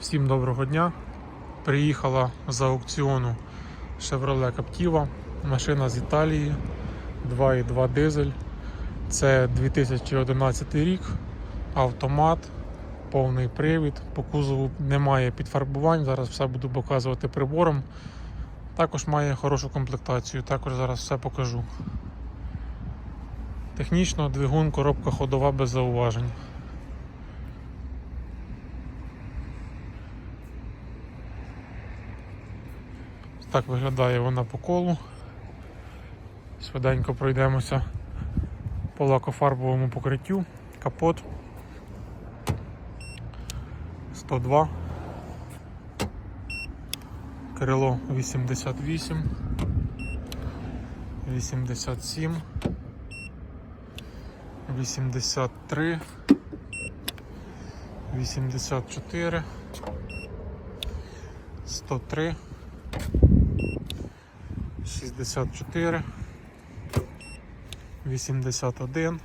Всім доброго дня. Приїхала з аукціону Chevrolet Captiva. Машина з Італії 2.2 дизель. Це 2011 рік. Автомат, повний привід. По кузову немає підфарбувань. Зараз все буду показувати прибором. Також має хорошу комплектацію. Також зараз все покажу. Технічно двигун, коробка ходова без зауважень. Так виглядає вона по колу. Швиденько пройдемося по лакофарбовому покриттю. Капот 102. Крило 88, 87, 83, 84, 103. 64, 81,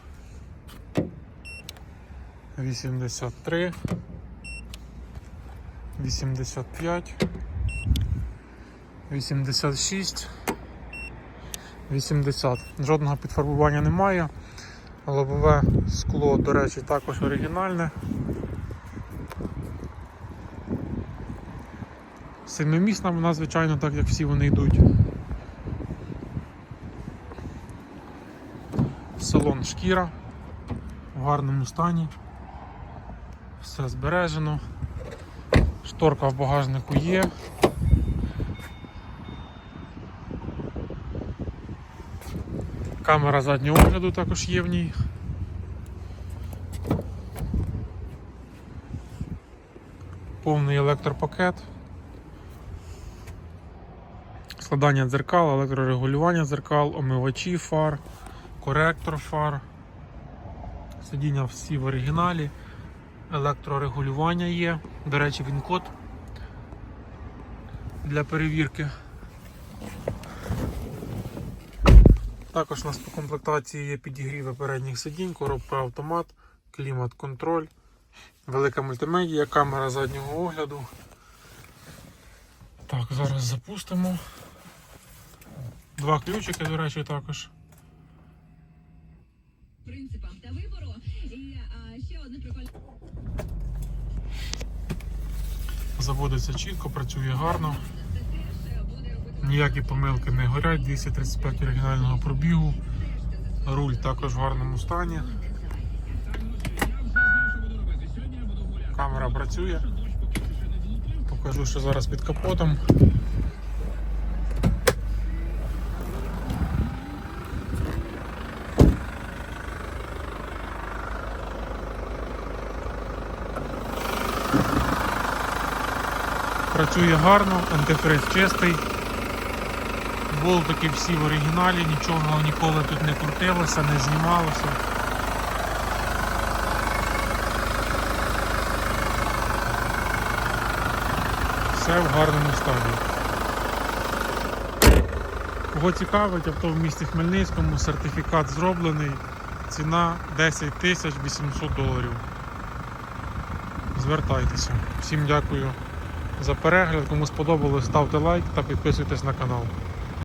83, 85, 86, 80. Жодного підфарбування немає. Лобове скло, до речі, також оригінальне. Семимісна вона, звичайно, так як всі вони йдуть. Салон шкіра в гарному стані. Все збережено. Шторка в багажнику є. Камера заднього огляду також є в ній. Повний електропакет. Складання дзеркал, електрорегулювання дзеркал, омивачі фар, коректор фар. Сидіння всі в оригіналі. Електрорегулювання є. До речі, він код для перевірки. Також у нас по комплектації є підігріви передніх сидінь, коробка автомат, клімат-контроль, велика мультимедія, камера заднього огляду. Так, зараз запустимо. Два ключики, до речі, також. Принципам та вибору. І а, ще одне прикольне. Заводиться чітко, працює гарно. Ніякі помилки не горять, 235 оригінального пробігу. Руль також в гарному стані. Камера працює. Покажу, що зараз під капотом. Працює гарно, антифриз чистий. Болтики всі в оригіналі, нічого ніколи тут не крутилося, не знімалося. Все в гарному стані. Кого цікавить, авто в місті Хмельницькому, сертифікат зроблений, ціна 10 тисяч 800 доларів. Звертайтеся. Всім дякую за перегляд. Кому сподобалось, ставте лайк та підписуйтесь на канал.